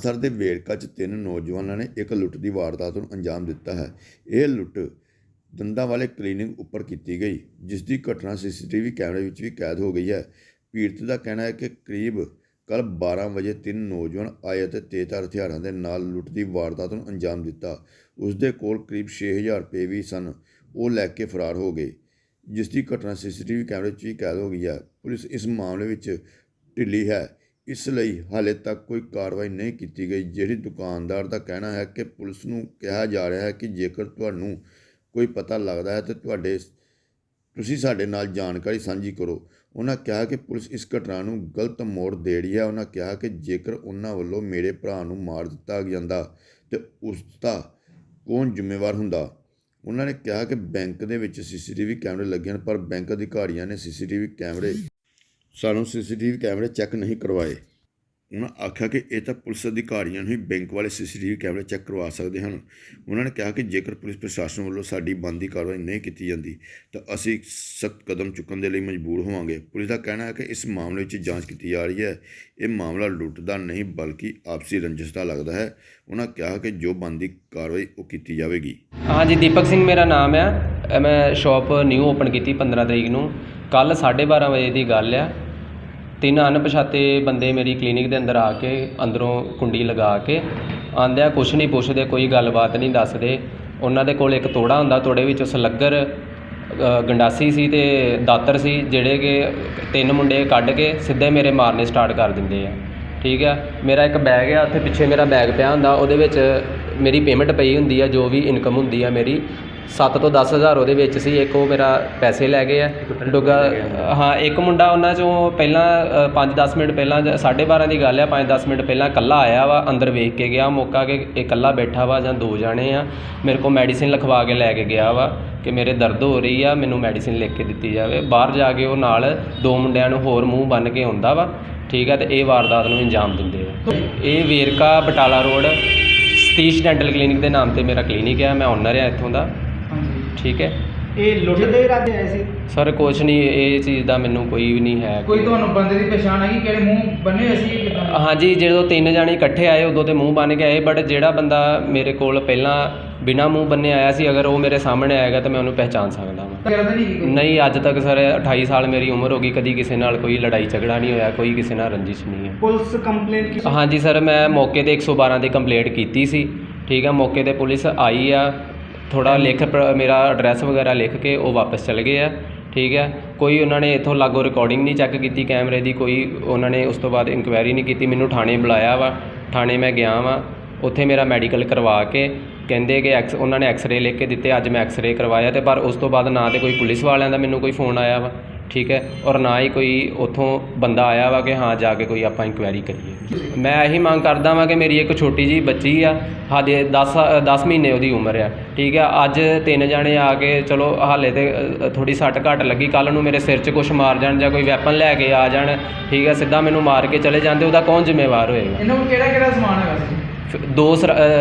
ਅੰਮ੍ਰਿਤਸਰ ਦੇ ਵੇਰਕਾ 'ਚ ਤਿੰਨ ਨੌਜਵਾਨਾਂ ਨੇ ਇੱਕ ਲੁੱਟ ਦੀ ਵਾਰਦਾਤ ਨੂੰ ਅੰਜਾਮ ਦਿੱਤਾ ਹੈ। ਇਹ ਲੁੱਟ ਦੰਦਾਂ ਵਾਲੇ ਕਲੀਨਿਕ ਉੱਪਰ ਕੀਤੀ ਗਈ, ਜਿਸ ਦੀ ਘਟਨਾ ਸੀਸੀਟੀਵੀ ਕੈਮਰੇ ਵਿੱਚ ਵੀ ਕੈਦ ਹੋ ਗਈ ਹੈ। ਪੀੜਤ ਦਾ ਕਹਿਣਾ ਹੈ ਕਿ ਕਰੀਬ ਕੱਲ 12 ਵਜੇ ਤਿੰਨ ਨੌਜਵਾਨ ਆਏ ਅਤੇ ਤੇਜ਼ਧਾਰ ਹਥਿਆਰਾਂ ਦੇ ਨਾਲ ਲੁੱਟ ਦੀ ਵਾਰਦਾਤ ਨੂੰ ਅੰਜਾਮ ਦਿੱਤਾ। ਉਸ ਦੇ ਕੋਲ ਕਰੀਬ 6000 ਰੁਪਏ ਵੀ ਸਨ। ਉਹ ਲੈ ਕੇ ਫਰਾਰ ਹੋ ਗਏ, ਜਿਸ ਦੀ ਘਟਨਾ ਸੀਸੀਟੀਵੀ ਕੈਮਰੇ 'ਚ ਵੀ ਕੈਦ ਹੋ ਗਈ ਹੈ। ਪੁਲਿਸ ਇਸ ਮਾਮਲੇ ਵਿੱਚ ਢਿੱਲੀ ਹੈ। ਇਸ ਲਈ ਹਾਲੇ ਤੱਕ ਕੋਈ ਕਾਰਵਾਈ ਨਹੀਂ ਕੀਤੀ ਗਈ। ਜਿਹੜੀ ਦੁਕਾਨਦਾਰ ਦਾ ਕਹਿਣਾ ਹੈ ਕਿ ਪੁਲਿਸ ਨੂੰ ਕਿਹਾ ਜਾ ਰਿਹਾ ਹੈ ਕਿ ਜੇਕਰ ਤੁਹਾਨੂੰ ਕੋਈ ਪਤਾ ਲੱਗਦਾ ਹੈ ਤਾਂ ਤੁਹਾਡੇ ਤੁਸੀਂ ਸਾਡੇ ਨਾਲ ਜਾਣਕਾਰੀ ਸਾਂਝੀ ਕਰੋ। ਉਹਨਾਂ ਕਿਹਾ ਕਿ ਪੁਲਿਸ ਇਸ ਘਟਨਾ ਨੂੰ ਗਲਤ ਮੋੜ ਦੇ ਰਹੀ ਹੈ। ਉਹਨਾਂ ਕਿਹਾ ਕਿ ਜੇਕਰ ਉਹਨਾਂ ਵੱਲੋਂ ਮੇਰੇ ਭਰਾ ਨੂੰ ਮਾਰ ਦਿੱਤਾ ਜਾਂਦਾ ਤੇ ਉਸ ਦਾ ਕੌਣ ਜ਼ਿੰਮੇਵਾਰ ਹੁੰਦਾ? ਉਹਨਾਂ ਨੇ ਕਿਹਾ ਕਿ ਬੈਂਕ ਦੇ ਵਿੱਚ ਸੀਸੀਟੀਵੀ ਕੈਮਰੇ ਲੱਗੇ ਹਨ, ਪਰ ਬੈਂਕ ਅਧਿਕਾਰੀਆਂ ਨੇ ਸੀਸੀਟੀਵੀ ਕੈਮਰੇ ਸਾਨੂੰ ਸੀਸੀਟੀਵੀ ਕੈਮਰੇ ਚੈੱਕ ਨਹੀਂ ਕਰਵਾਏ। ਉਹਨਾਂ ਆਖਿਆ ਕਿ ਇਹ ਤਾਂ ਪੁਲਿਸ ਅਧਿਕਾਰੀਆਂ ਨੂੰ ਹੀ ਬੈਂਕ ਵਾਲੇ ਸੀਸੀਟੀਵੀ ਕੈਮਰੇ ਚੈੱਕ ਕਰਵਾ ਸਕਦੇ ਹਨ। ਉਹਨਾਂ ਨੇ ਕਿਹਾ ਕਿ ਜੇਕਰ ਪੁਲਿਸ ਪ੍ਰਸ਼ਾਸਨ ਵੱਲੋਂ ਸਾਡੀ ਬੰਦੀ ਕਾਰਵਾਈ ਨਹੀਂ ਕੀਤੀ ਜਾਂਦੀ, ਤਾਂ ਅਸੀਂ ਸਖਤ ਕਦਮ ਚੁੱਕਣ ਦੇ ਲਈ ਮਜਬੂਰ ਹੋਵਾਂਗੇ। ਪੁਲਿਸ ਦਾ ਕਹਿਣਾ ਹੈ ਕਿ ਇਸ ਮਾਮਲੇ ਵਿੱਚ ਜਾਂਚ ਕੀਤੀ ਜਾ ਰਹੀ ਹੈ। ਇਹ ਮਾਮਲਾ ਲੁੱਟ ਦਾ ਨਹੀਂ, ਬਲਕਿ ਆਪਸੀ ਰੰਜਿਸ਼ ਦਾ ਲੱਗਦਾ ਹੈ। ਉਹਨਾਂ ਕਿਹਾ ਕਿ ਜੋ ਬੰਦੀ ਕਾਰਵਾਈ ਉਹ ਕੀਤੀ ਜਾਵੇਗੀ। ਹਾਂਜੀ, ਦੀਪਕ ਸਿੰਘ ਮੇਰਾ ਨਾਮ ਹੈ ਮੈਂ ਸ਼ਾਪ ਨਿਊ ਓਪਨ ਕੀਤੀ 15 ਤਰੀਕ ਨੂੰ। ਕੱਲ 12:30 ਵਜੇ ਦੀ ਗੱਲ ਆ। ਤਿੰਨ ਅਣਪਛਾਤੇ ਬੰਦੇ ਮੇਰੀ ਕਲੀਨਿਕ ਦੇ ਅੰਦਰ ਆ ਕੇ ਅੰਦਰੋਂ ਕੁੰਡੀ ਲਗਾ ਕੇ ਆਉਂਦਿਆਂ ਕੁਛ ਨਹੀਂ ਪੁੱਛਦੇ, ਕੋਈ ਗੱਲਬਾਤ ਨਹੀਂ ਦੱਸਦੇ। ਉਹਨਾਂ ਦੇ ਕੋਲ ਇੱਕ ਤੋੜਾ ਹੁੰਦਾ, ਤੋੜੇ ਵਿੱਚ ਸਲੱਗਰ ਗੰਡਾਸੀ ਸੀ ਤੇ ਦਾਤਰ ਸੀ, ਜਿਹੜੇ ਕਿ ਤਿੰਨ ਮੁੰਡੇ ਕੱਢ ਕੇ ਸਿੱਧੇ ਮੇਰੇ ਮਾਰਨੇ ਸਟਾਰਟ ਕਰ ਦਿੰਦੇ ਆ। ਠੀਕ ਆ? ਮੇਰਾ ਇੱਕ ਬੈਗ ਆ, ਉੱਥੇ ਪਿੱਛੇ ਮੇਰਾ ਬੈਗ ਪਿਆ ਹੁੰਦਾ, ਉਹਦੇ ਵਿੱਚ ਮੇਰੀ ਪੇਮੈਂਟ ਪਈ ਹੁੰਦੀ ਆ, ਜੋ ਵੀ ਇਨਕਮ ਹੁੰਦੀ ਆ ਮੇਰੀ 7 ਤੋਂ 10000 ਉਹਦੇ ਵਿੱਚ ਸੀ ਇੱਕ ਉਹ ਮੇਰਾ ਪੈਸੇ ਲੈ ਗਏ ਆ। ਡੁੱਗਾ ਹਾਂ ਇੱਕ ਮੁੰਡਾ ਉਹਨਾਂ ਚੋਂ ਪਹਿਲਾਂ 5-10 ਮਿੰਟ ਪਹਿਲਾਂ 12:30 ਦੀ ਗੱਲ ਆ 5-10 ਮਿੰਟ ਪਹਿਲਾਂ ਇਕੱਲਾ ਆਇਆ ਵਾ ਅੰਦਰ ਵੇਖ ਕੇ ਗਿਆ ਮੌਕਾ ਕਿ ਇਹ ਇਕੱਲਾ ਬੈਠਾ ਵਾ ਜਾਂ ਦੋ ਜਾਣੇ ਆ ਮੇਰੇ ਕੋਲ ਮੈਡੀਸਿਨ ਲਿਖਵਾ ਕੇ ਲੈ ਕੇ ਗਿਆ ਵਾ ਕਿ ਮੇਰੇ ਦਰਦ ਹੋ ਰਹੀ ਆ ਮੈਨੂੰ ਮੈਡੀਸਿਨ ਲਿਖ ਕੇ ਦਿੱਤੀ ਜਾਵੇ। ਬਾਹਰ ਜਾ ਕੇ ਉਹ ਨਾਲ ਦੋ ਮੁੰਡਿਆਂ ਨੂੰ ਹੋਰ ਮੂੰਹ ਬੰਨ ਕੇ ਆਉਂਦਾ ਵਾ ਠੀਕ ਆ ਤੇ ਇਹ ਵਾਰਦਾਤ ਨੂੰ ਅੰਜਾਮ ਦਿੰਦੇ ਆ। ਇਹ Verka Batala road Satish dental clinic ਦੇ ਨਾਮ ਤੇ ਮੇਰਾ ਕਲੀਨਿਕ ਹੈ ਮੈਂ ਓਨਰ ਆ ਇੱਥੋਂ ਦਾ। ਠੀਕ ਹੈ। ਇਹ ਲੁੱਟ ਦੇ ਇਰਾਦੇ ਆਏ ਸੀ? ਸਰ ਕੁਛ ਨਹੀਂ ਇਹ ਚੀਜ਼ ਦਾ ਮੈਨੂੰ ਕੋਈ ਵੀ ਨਹੀਂ ਹੈ ਕੋਈ ਤੁਹਾਨੂੰ ਬੰਦੇ ਦੀ ਪਛਾਣ ਹੈਗੀ? ਕਿਹੜੇ ਮੂੰਹ ਬੰਨੇ ਹੋਏ ਸੀ ਕਿਦਾਂ? ਹਾਂਜੀ ਜਦੋਂ ਤਿੰਨ ਜਾਣੇ ਇਕੱਠੇ ਆਏ ਉਦੋਂ ਤੇ ਮੂੰਹ ਬੰਨ ਕੇ ਆਏ ਬਟ ਜਿਹੜਾ ਬੰਦਾ ਮੇਰੇ ਕੋਲ ਪਹਿਲਾਂ ਬਿਨਾ ਮੂੰਹ ਬੰਨੇ ਆਇਆ ਸੀ ਅਗਰ ਉਹ ਮੇਰੇ ਸਾਹਮਣੇ ਆਏਗਾ ਤਾਂ ਮੈਂ ਉਹਨੂੰ ਪਹਿਚਾਨ ਸਕਦਾ ਹਾਂ ਨਹੀਂ ਕੋਈ? ਨਹੀਂ ਅੱਜ ਤੱਕ ਸਰ 28 ਸਾਲ ਮੇਰੀ ਉਮਰ ਹੋ ਗਈ ਕਦੀ ਕਿਸੇ ਨਾਲ ਕੋਈ ਲੜਾਈ ਝਗੜਾ ਨਹੀਂ ਹੋਇਆ ਕੋਈ ਕਿਸੇ ਨਾਲ ਰੰਜਿਸ਼ ਨਹੀਂ ਹੈ। ਪੁਲਿਸ ਕੰਪਲੇਂਟ ਕੀ ਹਾਂਜੀ ਸਰ ਮੈਂ ਮੌਕੇ ਤੇ 112 ਤੇ ਕੰਪਲੇਂਟ ਕੀਤੀ ਸੀ। ਠੀਕ ਹੈ ਮੌਕੇ ਤੇ ਪੁਲਿਸ ਆਈ ਆ ਥੋੜ੍ਹਾ ਲਿਖ ਪ- ਮੇਰਾ ਐਡਰੈਸ ਵਗੈਰਾ ਲਿਖ ਕੇ ਉਹ ਵਾਪਸ ਚਲੇ ਗਏ ਆ, ਠੀਕ ਹੈ ਕੋਈ ਉਹਨਾਂ ਨੇ ਇੱਥੋਂ ਲਾਗੋ ਰਿਕਾਰਡਿੰਗ ਨਹੀਂ ਚੈੱਕ ਕੀਤੀ ਕੈਮਰੇ ਦੀ, ਕੋਈ ਉਹਨਾਂ ਨੇ ਉਸ ਤੋਂ ਬਾਅਦ ਇਨਕੁਆਇਰੀ ਨਹੀਂ ਕੀਤੀ, ਮੈਨੂੰ ਥਾਣੇ ਬੁਲਾਇਆ ਵਾ, ਥਾਣੇ ਮੈਂ ਗਿਆ ਵਾਂ, ਉੱਥੇ ਮੇਰਾ ਮੈਡੀਕਲ ਕਰਵਾ ਕੇ ਕਹਿੰਦੇ ਕਿ ਐਕਸ ਉਹਨਾਂ ਨੇ ਐਕਸਰੇ ਲਿਖ ਕੇ ਦਿੱਤੇ, ਅੱਜ ਮੈਂ ਐਕਸਰੇ ਕਰਵਾਇਆ ਤੇ ਪਰ ਉਸ ਤੋਂ ਬਾਅਦ ਨਾ ਤੇ ਕੋਈ ਪੁਲਿਸ ਵਾਲਿਆਂ ਦਾ ਮੈਨੂੰ ਕੋਈ ਫੋਨ ਆਇਆ ਵਾ। ਠੀਕ ਹੈ ਔਰ ਨਾ ਹੀ ਕੋਈ ਉਥੋਂ ਬੰਦਾ ਆਇਆ ਵਾ ਕਿ ਹਾਂ ਜਾ ਕੇ ਕੋਈ ਆਪਾਂ ਇਨਕੁਆਇਰੀ ਕਰੀਏ। ਮੈਂ ਇਹੀ ਮੰਗ ਕਰਦਾ ਵਾਂ ਕਿ ਮੇਰੀ ਇੱਕ ਛੋਟੀ ਜੀ ਬੱਚੀ ਆ ਹਾਲੇ 10 10 ਮਹੀਨੇ ਉਹਦੀ ਉਮਰ ਆ। ਠੀਕ ਆ ਅੱਜ ਤਿੰਨ ਜਾਣੇ ਆ ਕੇ ਚਲੋ ਹਾਲੇ ਤੇ ਥੋੜੀ ਸੱਟ ਘੱਟ ਲੱਗੀ ਕੱਲ ਨੂੰ ਮੇਰੇ ਸਿਰ 'ਚ ਕੁਛ ਮਾਰ ਜਾਣ ਜਾਂ ਕੋਈ ਵੈਪਨ ਲੈ ਕੇ ਆ ਜਾਣ ਠੀਕ ਆ ਸਿੱਧਾ ਮੈਨੂੰ ਮਾਰ ਕੇ ਚਲੇ ਜਾਂਦੇ ਉਹਦਾ ਕੌਣ ਜ਼ਿੰਮੇਵਾਰ ਹੋਏਗਾ? ਇਹਨਾਂ ਕੋਲ ਕਿਹੜਾ ਕਿਹੜਾ ਸਮਾਨ ਹੈਗਾ ਸੀ? ਦੋ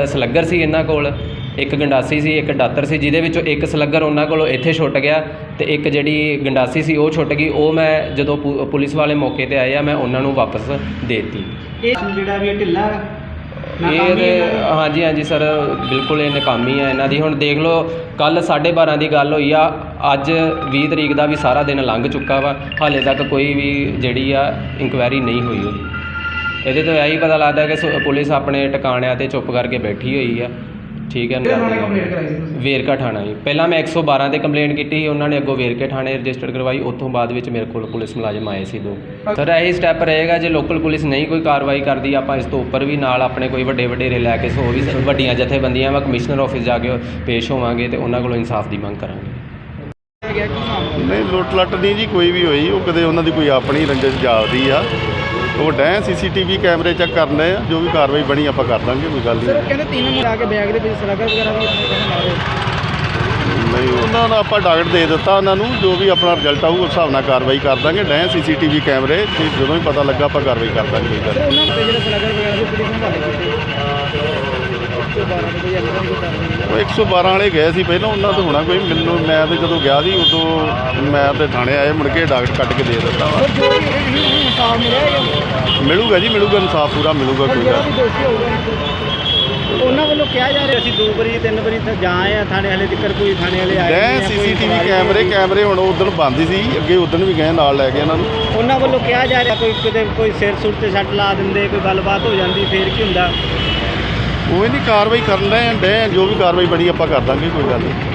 ਸਲੱਗਰ ਸੀ ਇਹਨਾਂ ਕੋਲ। ਇੱਕ ਗੰਡਾਸੀ ਸੀ ਇੱਕ ਦਾਤਰ ਸੀ ਜਿਹਦੇ ਵਿੱਚੋਂ ਇੱਕ ਸਲੱਗਰ ਉਹਨਾਂ ਕੋਲੋਂ ਇੱਥੇ ਛੁੱਟ ਗਿਆ ਤੇ ਇੱਕ ਜਿਹੜੀ ਗੰਡਾਸੀ ਸੀ ਉਹ ਛੁੱਟ ਗਈ ਉਹ ਮੈਂ ਜਦੋਂ ਪੁਲਿਸ ਵਾਲੇ ਮੌਕੇ ਤੇ ਆਏ ਆ ਮੈਂ ਉਹਨਾਂ ਨੂੰ ਵਾਪਸ ਦੇਤੀ। ਇਹ ਜਿਹੜਾ ਵੀ ਇਹ ਢਿੱਲਾ ਇਹ ਹਾਂਜੀ ਹਾਂਜੀ ਸਰ ਬਿਲਕੁਲ ਇਹ ਨਕਾਮੀ ਆ ਇਹਨਾਂ ਦੀ। ਹੁਣ ਦੇਖ ਲਓ ਕੱਲ 12:30 ਦੀ ਗੱਲ ਹੋਈ ਆ ਅੱਜ 20 ਤਰੀਕ ਦਾ ਵੀ ਸਾਰਾ ਦਿਨ ਲੰਘ ਚੁੱਕਾ ਵਾ ਹਾਲੇ ਤੱਕ ਕੋਈ ਵੀ ਜਿਹੜੀ ਆ ਇਨਕੁਆਇਰੀ ਨਹੀਂ ਹੋਈ ਉਹਦੀ ਇਹਦੇ ਤੋਂ ਇਹੀ ਪਤਾ ਲੱਗਦਾ ਕਿ ਪੁਲਿਸ ਆਪਣੇ ਟਿਕਾਣਿਆਂ ਤੇ ਚੁੱਪ ਕਰਕੇ ਬੈਠੀ ਹੋਈ ਆ। ਠੀਕ ਹੈ ਕਿਹੜੇ ਥਾਣੇ ਕੰਪਲੇਂਟ ਕਰਾਈ ਸੀ ਤੁਸੀਂ ਵੇਰਕਾ ਥਾਣਾ ਜੀ। ਪਹਿਲਾਂ ਮੈਂ 112 ਤੇ ਕੰਪਲੇਂਟ ਕੀਤੀ ਸੀ ਉਹਨਾਂ ਨੇ ਅੱਗੋਂ ਵੇਰਕੇ ਥਾਣੇ ਰਜਿਸਟਰ ਕਰਵਾਈ ਉੱਥੋਂ ਬਾਅਦ ਵਿੱਚ ਮੇਰੇ ਕੋਲ ਪੁਲਿਸ ਮੁਲਾਜ਼ਮ ਆਏ ਸੀ ਦੋ। ਸਰ ਇਹੀ ਸਟੈਪ ਰਹੇਗਾ ਜੇ ਲੋਕਲ ਪੁਲਿਸ ਨਹੀਂ ਕੋਈ ਕਾਰਵਾਈ ਕਰਦੀ ਆਪਾਂ ਇਸ ਤੋਂ ਉੱਪਰ ਵੀ ਨਾਲ ਆਪਣੇ ਕੋਈ ਵੱਡੇ ਵਡੇਰੇ ਲੈ ਕੇ ਸੋ ਵੀ ਵੱਡੀਆਂ ਜਥੇਬੰਦੀਆਂ ਵਾ ਕਮਿਸ਼ਨਰ ਆਫਿਸ ਜਾ ਕੇ ਪੇਸ਼ ਹੋਵਾਂਗੇ ਤੇ ਉਹਨਾਂ ਕੋਲੋਂ ਇਨਸਾਫ ਦੀ ਮੰਗ ਕਰਾਂਗੇ। ਨਹੀਂ ਲੁੱਟ ਲੱਟ ਨਹੀਂ ਜੀ ਕੋਈ ਵੀ ਹੋਈ ਉਹ ਕਦੇ ਉਹਨਾਂ ਦੀ ਕੋਈ ਆਪਣੀ ਰੰਜਿਸ਼ ਜਾਪਦੀ ਆ। ਉਹ ਡੈ ਸੀਸੀਟੀਵੀ ਕੈਮਰੇ ਚੈੱਕ ਕਰਨੇ ਆ ਜੋ ਵੀ ਕਾਰਵਾਈ ਬਣੀ ਆਪਾਂ ਕਰ ਦਾਂਗੇ ਕੋਈ ਗੱਲ ਸਰ ਨਹੀਂ। ਕਹਿੰਦੇ ਤਿੰਨ ਆ ਕੇ ਬੈਗ ਦੇ ਵਿੱਚ ਸਲਾਗਰ ਵਗੈਰਾ ਵੀ ਨਹੀਂ ਉਹਨਾਂ ਨੂੰ ਆਪਾਂ ਡਾਕਟ ਦੇ ਦਿੱਤਾ ਉਹਨਾਂ ਨੂੰ ਜੋ ਵੀ ਆਪਣਾ ਰਿਜ਼ਲਟ ਆਊ ਉਸ ਹਿਸਾਬ ਨਾਲ ਕਾਰਵਾਈ ਕਰ ਦਾਂਗੇ। ਡੈ ਸੀਸੀਟੀਵੀ ਕੈਮਰੇ ਤੇ ਜਦੋਂ ਵੀ ਪਤਾ ਲੱਗਾ ਆਪਾਂ ਕਾਰਵਾਈ ਕਰ ਦਾਂਗੇ ਕੋਈ ਗੱਲ ਉਹਨਾਂ ਦੇ ਜਿਹੜੇ ਸਲਾਗਰ ਵਗੈਰਾ ਵੀ ਪੁਲਿਸ ਨੇ ਹਵਾਲੇ ਕੀਤੇ। 112 ਦੇ ਕੋਈ ਐਕਸ਼ਨ ਨਹੀਂ ਕਰ ਰਹੀ ਨਹੀਂ। ਉਹ 112 ਵਾਲੇ ਗਏ ਸੀ ਪਹਿਲਾਂ ਉਹਨਾਂ ਤੋਂ ਹੋਣਾ ਕੋਈ ਮੈਨੂੰ ਮੈਂ ਤੇ ਜਦੋਂ ਗਿਆ ਸੀ ਉਦੋਂ ਮੈਂ ਤੇ ਥਾਣੇ ਆਏ ਮੁੜ ਕੇ ਡਾਕਟ ਕੱਟ ਕੇ ਦੇ ਦਿੱਤਾ। ਵਾ ਇਹ ਇਨਸਾਫ ਮਿਲਿਆ ਮਿਲੂਗਾ ਜੀ ਮਿਲੂਗਾ ਇਨਸਾਫ ਪੂਰਾ ਮਿਲੂਗਾ ਕੋਈ ਜਿਹੜਾ ਗੱਲ ਵੀ ਦੋਸ਼ੀ ਹੋਊਗਾ ਉਹਨਾਂ ਵੱਲੋਂ ਕਿਹਾ ਜਾ ਰਿਹਾ ਅਸੀਂ ਦੋ ਵਾਰੀ ਤਿੰਨ ਵਾਰੀ ਤਾਂ ਜਾ ਆਏ ਆ ਥਾਣੇ ਹਲੇ ਤੱਕ ਕੋਈ ਥਾਣੇ ਵਾਲੇ ਆਏ ਨਹੀਂ ਆ, ਕੋਈ ਸੀਸੀਟੀਵੀ ਇਨਕੁਆਇਰੀ ਕੈਮਰੇ ਨਹੀਂ। ਕੈਮਰੇ ਹੁਣ ਉਦੋਂ ਬੰਦ ਸੀ ਅੱਗੇ ਉਦੋਂ ਵੀ ਗਏ ਨਾਲ ਲੈ ਕੇ ਇਹਨਾਂ ਨੂੰ। ਉਹਨਾਂ ਵੱਲੋਂ ਕਿਹਾ ਜਾ ਰਿਹਾ ਕੋਈ ਕਿਤੇ ਕੋਈ ਸਿਰ ਸੁਰ ਤੇ ਸੱਟ ਲਾ ਦਿੰਦੇ ਕੋਈ ਗੱਲਬਾਤ ਹੋ ਜਾਂਦੀ ਫੇਰ ਕੀ ਹੁੰਦਾ? ਉਹ ਨਹੀਂ ਕਾਰਵਾਈ ਕਰਨ ਰਹੇ ਡੈ ਜੋ ਵੀ ਕਾਰਵਾਈ ਬਣੀ ਆਪਾਂ ਕਰ ਦਾਂਗੇ ਕੋਈ ਗੱਲ ਨਹੀਂ।